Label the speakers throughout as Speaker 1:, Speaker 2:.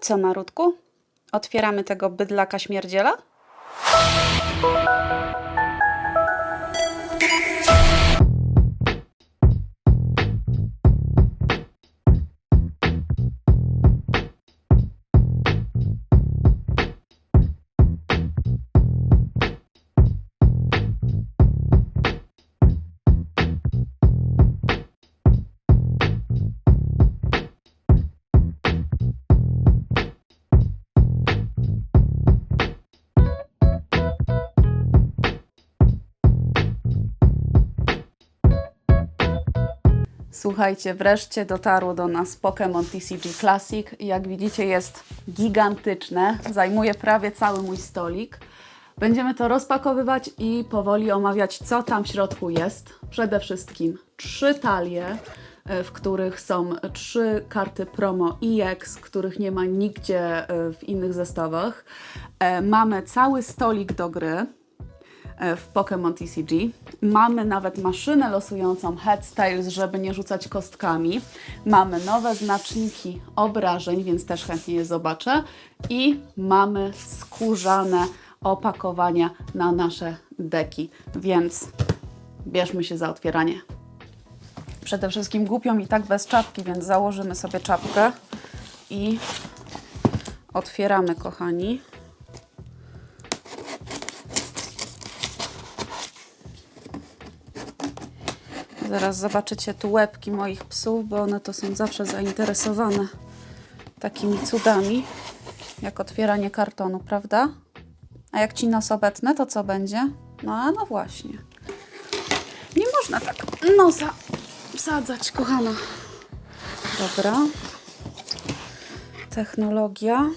Speaker 1: co, Marutku? Otwieramy tego bydlaka śmierdziela? Słuchajcie, wreszcie dotarło do nas Pokémon TCG Classic. Jak widzicie, jest gigantyczne. Zajmuje prawie cały mój stolik. Będziemy to rozpakowywać i powoli omawiać, co tam w środku jest. Przede wszystkim trzy talie, e, w których są trzy karty promo EX, których nie ma nigdzie e, w innych zestawach. E, Mamy cały stolik do gry w Pokémon TCG. Mamy nawet maszynę losującą Head Styles, żeby nie rzucać kostkami. Mamy nowe znaczniki obrażeń, więc też chętnie je zobaczę. I mamy skórzane opakowania na nasze deki, więc bierzmy się za otwieranie. Przede wszystkim głupio mi tak bez czapki, więc założymy sobie czapkę i otwieramy, kochani. Zaraz zobaczycie tu łebki moich psów, bo one to są zawsze zainteresowane takimi cudami, jak otwieranie kartonu, prawda? A jak ci nos obetnę, to co będzie? No, a no właśnie. Nie można tak nosa wsadzać, kochana. Dobra. Technologia.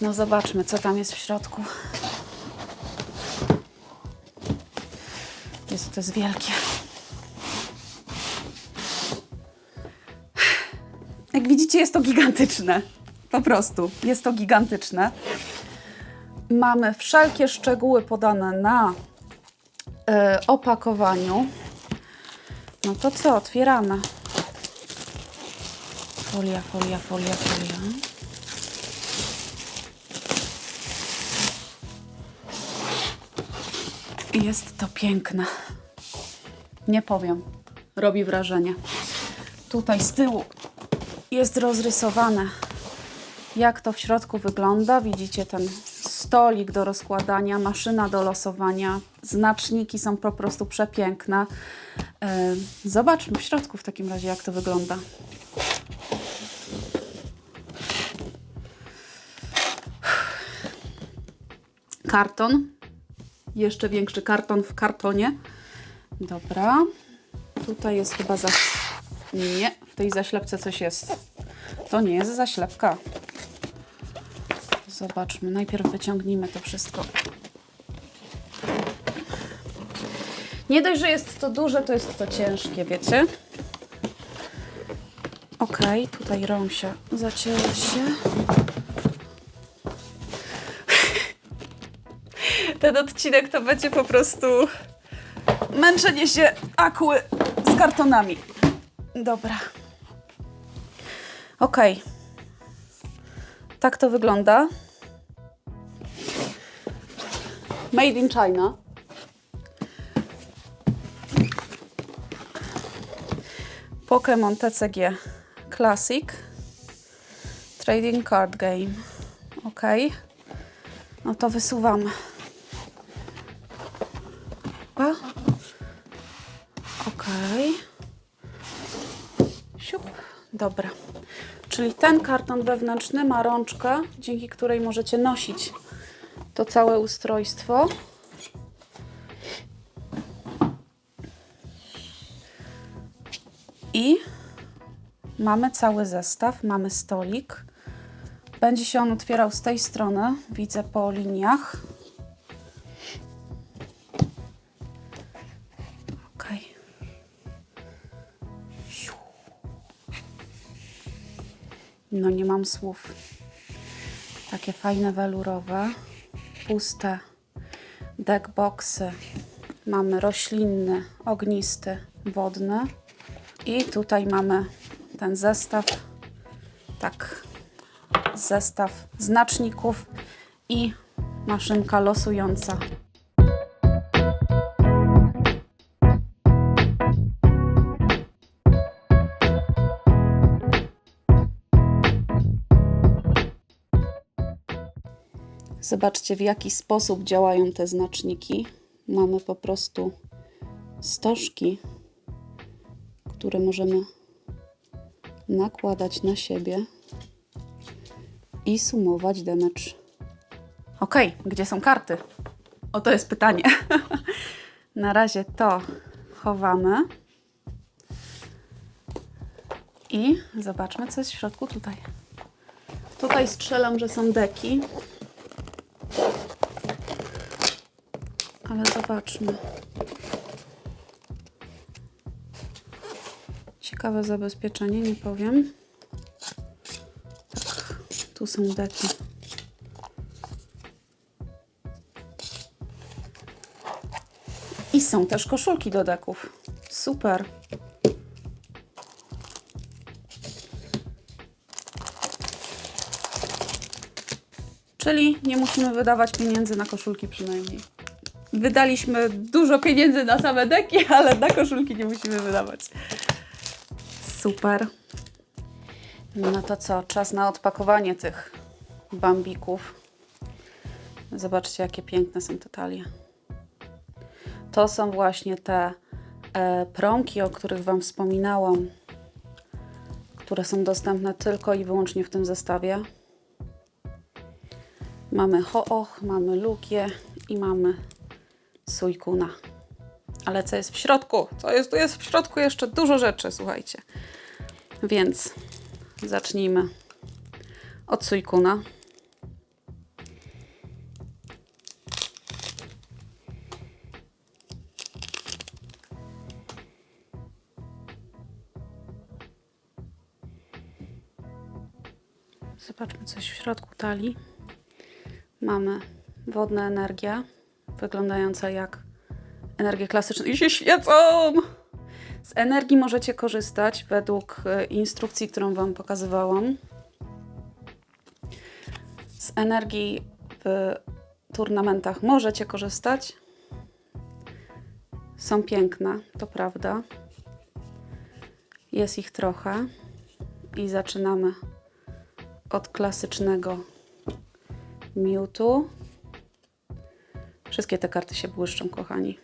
Speaker 1: No zobaczmy, co tam jest w środku. Jezu, to jest wielkie. Jak widzicie, jest to gigantyczne. Po prostu, jest to gigantyczne. Mamy wszelkie szczegóły podane na e, opakowaniu. No to co, otwieramy. Folia, folia, folia, folia. Jest to piękne. Nie powiem. Robi wrażenie. Tutaj z tyłu jest rozrysowane, jak to w środku wygląda. Widzicie ten stolik do rozkładania, maszyna do losowania. Znaczniki są po prostu przepiękne. Yy, Zobaczmy w środku w takim razie, jak to wygląda. Karton jeszcze większy karton w kartonie. Dobra. Tutaj jest chyba za... Nie, w tej zaślepce coś jest. To nie jest zaślepka. Zobaczmy. Najpierw wyciągnijmy to wszystko. Nie dość, że jest to duże, to jest to ciężkie, wiecie? Ok, tutaj rąsia zacięła się. Ten odcinek to będzie po prostu męczenie się akły z kartonami. Dobra. Ok. Tak to wygląda. Made in China. Pokémon TCG Classic. Trading Card Game. Ok. No to wysuwamy. Siup. Dobra. Czyli ten karton wewnętrzny ma rączkę, dzięki której możecie nosić to całe ustrojstwo. I mamy cały zestaw, mamy stolik. Będzie się on otwierał z tej strony, widzę po liniach. Okej. Siu. No nie mam słów. Takie fajne welurowe, puste deckboxy. Mamy roślinny, ognisty, wodny. I tutaj mamy ten zestaw, tak, zestaw znaczników i maszynka losująca. Zobaczcie, w jaki sposób działają te znaczniki. Mamy po prostu stożki, które możemy nakładać na siebie i sumować damage. Ok, gdzie są karty? Oto jest pytanie. na razie to chowamy. I zobaczmy, co jest w środku tutaj. Tutaj strzelam, że są deki. Ale zobaczmy. Ciekawe zabezpieczenie, nie powiem. Tak, tu są deki. I są też koszulki do deków. Super. Czyli nie musimy wydawać pieniędzy na koszulki przynajmniej. Wydaliśmy dużo pieniędzy na same deki, ale na koszulki nie musimy wydawać. Super. No to co? Czas na odpakowanie tych bambików. Zobaczcie, jakie piękne są te talie. To są właśnie te e, promki, o których Wam wspominałam, które są dostępne tylko i wyłącznie w tym zestawie. Mamy Hooch, mamy Lukię i mamy Suikuna. Ale co jest w środku? Co jest? Tu jest w środku jeszcze dużo rzeczy, słuchajcie. Więc zacznijmy od Suikuna. Zobaczmy coś w środku talii. Mamy wodna energia, wyglądająca jak energia klasyczna i się świecą! Z energii możecie korzystać według e, instrukcji, którą Wam pokazywałam. Z energii w turnamentach możecie korzystać. Są piękne, to prawda. Jest ich trochę. I zaczynamy od klasycznego Mewtwo. Wszystkie te karty się błyszczą, kochani.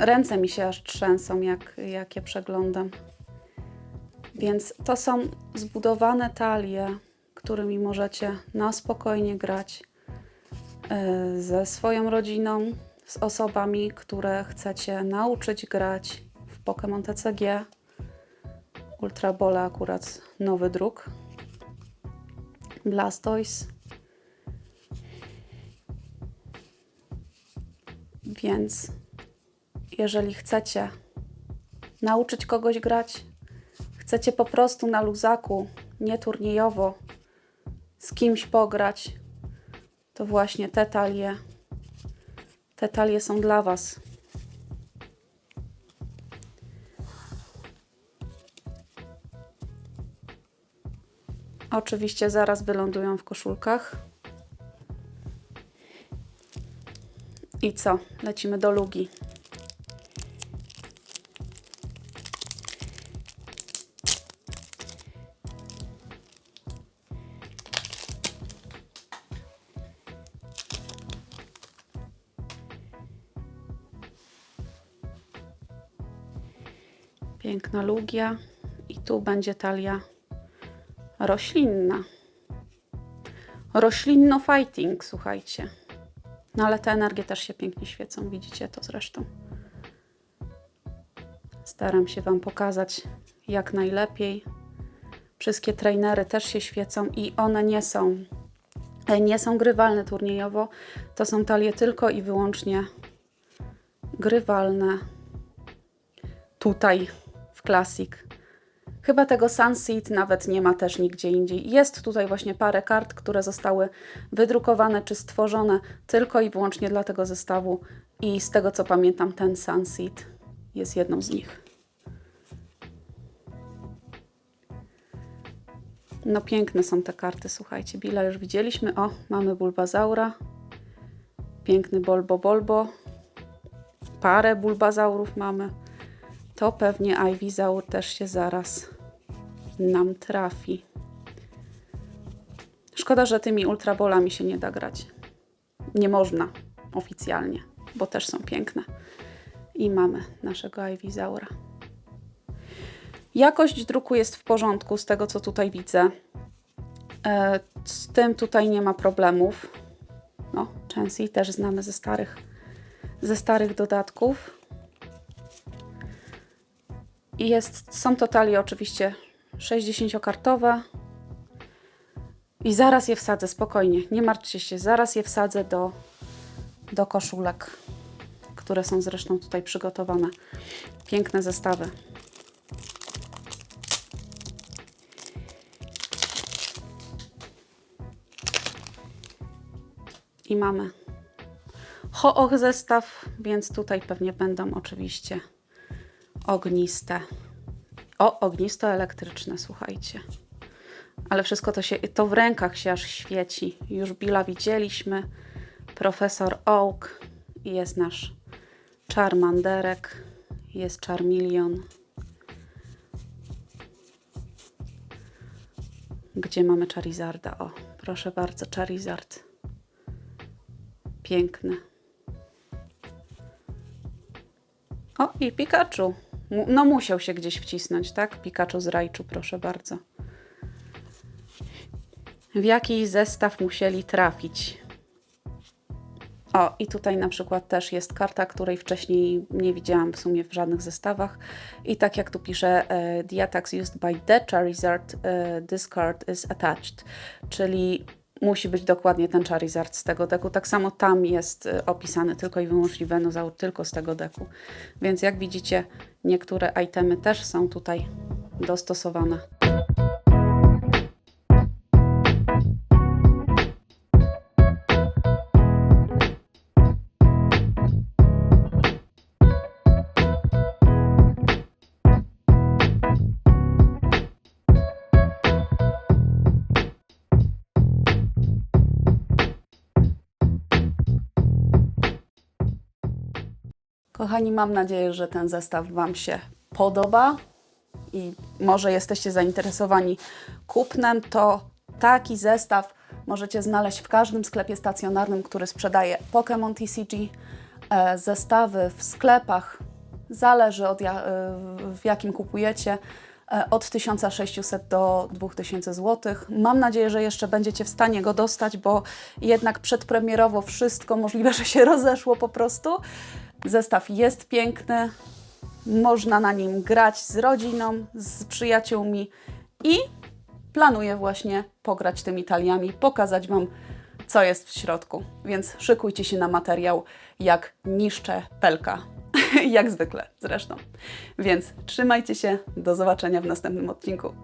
Speaker 1: Ręce mi się aż trzęsą, jak, jak je przeglądam. Więc to są zbudowane talie, którymi możecie na spokojnie grać y, ze swoją rodziną, z osobami, które chcecie nauczyć grać w Pokémon TCG. Ultra Bola akurat nowy druk. Blastoise. Więc jeżeli chcecie nauczyć kogoś grać, chcecie po prostu na luzaku, nie turniejowo, z kimś pograć, to właśnie te talie, te talie są dla Was. Oczywiście zaraz wylądują w koszulkach. I co? Lecimy do lugi. Piękna lugia. I tu będzie talia roślinna. Roślinno fighting, słuchajcie. No ale te energie też się pięknie świecą, widzicie to zresztą. Staram się Wam pokazać jak najlepiej. Wszystkie trainery też się świecą i one nie są, e, nie są grywalne turniejowo. To są talie tylko i wyłącznie grywalne tutaj w Classic. Chyba tego Sunseed nawet nie ma też nigdzie indziej. Jest tutaj właśnie parę kart, które zostały wydrukowane czy stworzone tylko i wyłącznie dla tego zestawu i z tego co pamiętam ten Sunseed jest jedną z nich. No piękne są te karty, słuchajcie. Billa już widzieliśmy. O, mamy Bulbazaura. Piękny Bolbo Bolbo. Parę Bulbazaurów mamy. To pewnie Ivysaur też się zaraz nam trafi. Szkoda, że tymi ultrabolami się nie da grać. Nie można oficjalnie, bo też są piękne. I mamy naszego Ivysaura. Jakość druku jest w porządku z tego, co tutaj widzę. E, Z tym tutaj nie ma problemów. No, Chansey też znamy ze starych, ze starych dodatków. I jest, są to talie oczywiście 60-kartowe. I zaraz je wsadzę, spokojnie, nie martwcie się, zaraz je wsadzę do, do koszulek, które są zresztą tutaj przygotowane. Piękne zestawy. I mamy Ho-Och zestaw, więc tutaj pewnie będą oczywiście ogniste. O, ognisto-elektryczne, słuchajcie. Ale wszystko to się, to w rękach się aż świeci. Już Billa widzieliśmy. Profesor Oak. Jest nasz Charmanderek. Jest Charmeleon. Gdzie mamy Charizarda? O, proszę bardzo, Charizard. Piękny. O, i Pikachu. No musiał się gdzieś wcisnąć, tak? Pikachu z Rajczu, proszę bardzo. W jaki zestaw musieli trafić? O, i tutaj na przykład też jest karta, której wcześniej nie widziałam w sumie w żadnych zestawach. I tak jak tu pisze, e, the attacks used by the Charizard, e, this card is attached. Czyli musi być dokładnie ten Charizard z tego deku. Tak samo tam jest e, opisany tylko i wyłącznie Venusaur tylko z tego deku. Więc jak widzicie, niektóre itemy też są tutaj dostosowane. Kochani, mam nadzieję, że ten zestaw Wam się podoba i może jesteście zainteresowani kupnem, to taki zestaw możecie znaleźć w każdym sklepie stacjonarnym, który sprzedaje Pokémon TCG. E, Zestawy w sklepach zależy od e, w jakim kupujecie. E, Od 1600 do 2000 zł. Mam nadzieję, że jeszcze będziecie w stanie go dostać, bo jednak przedpremierowo wszystko możliwe, że się rozeszło po prostu. Zestaw jest piękny, można na nim grać z rodziną, z przyjaciółmi i planuję właśnie pograć tymi taliami, pokazać Wam, co jest w środku. Więc szykujcie się na materiał, jak niszczę pelka. jak zwykle zresztą. Więc trzymajcie się, do zobaczenia w następnym odcinku.